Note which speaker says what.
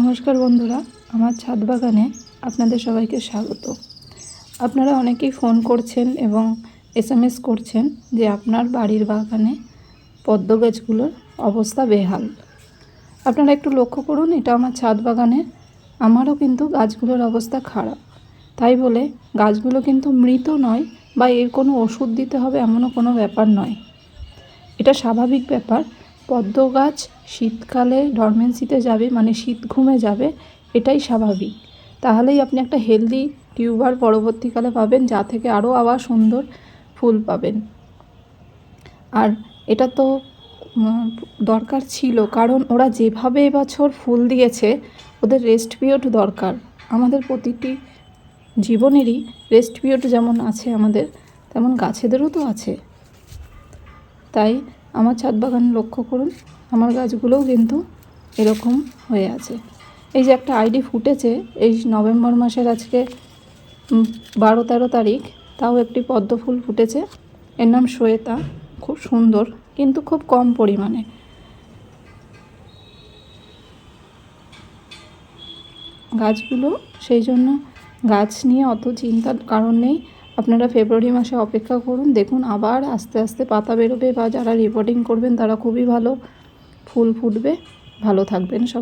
Speaker 1: নমস্কার বন্ধুরা, আমার ছাদ বাগানে আপনাদের সবাইকে স্বাগত। আপনারা অনেকেই ফোন করছেন এবং এসএমএস করছেন যে আপনার বাড়ির বাগানে পদ্ম গাছগুলোর অবস্থা বেহাল। আপনারা একটু লক্ষ্য করুন, এটা আমার ছাদ বাগানে, আমারও কিন্তু গাছগুলোর অবস্থা খারাপ। তাই বলে গাছগুলো কিন্তু মৃত নয় বা এর কোনো ওষুধ দিতে হবে এমনও কোনো ব্যাপার নয়। এটা স্বাভাবিক ব্যাপার পদ্ম গাছ শীতকালে ডরমেন্সিতে যাবে মানে শীত ঘুমে যাবে, এটাই স্বাভাবিক। তাহলেই আপনি একটা হেলদি টিউবার পরবর্তীকালে পাবেন, যা থেকে আরও আবার সুন্দর ফুল পাবেন। আর এটা তো দরকার ছিল, কারণ ওরা যেভাবে এবছর ফুল দিয়েছে, ওদের রেস্ট পিরিয়ড দরকার। আমাদের প্রতিটি জীবনেরই রেস্ট পিরিয়ড যেমন আছে আমাদের, তেমন গাছেদেরও তো আছে। তাই আমার ছাদ বাগান লক্ষ্য করুন, আমার গাছগুলোও কিন্তু এরকম হয়ে আছে। এই যে একটা আইডি ফুটেছে, এই নভেম্বর মাসের আজকে বারো তেরো তারিখ, তাও একটি পদ্ম ফুল ফুটেছে। এর নাম শ্বেতা, খুব সুন্দর, কিন্তু খুব কম পরিমাণে। গাছগুলো, সেই জন্য গাছ নিয়ে অত চিন্তার কারণ নেই। আপনারা ফেব্রুয়ারি মাসে অপেক্ষা করুন, দেখুন আবার আস্তে আস্তে পাতা বেরোবে বা যারা রিপোর্টিং করবেন তারা খুবই ভালো ফুল ফুটবে। ভালো থাকবেন সব।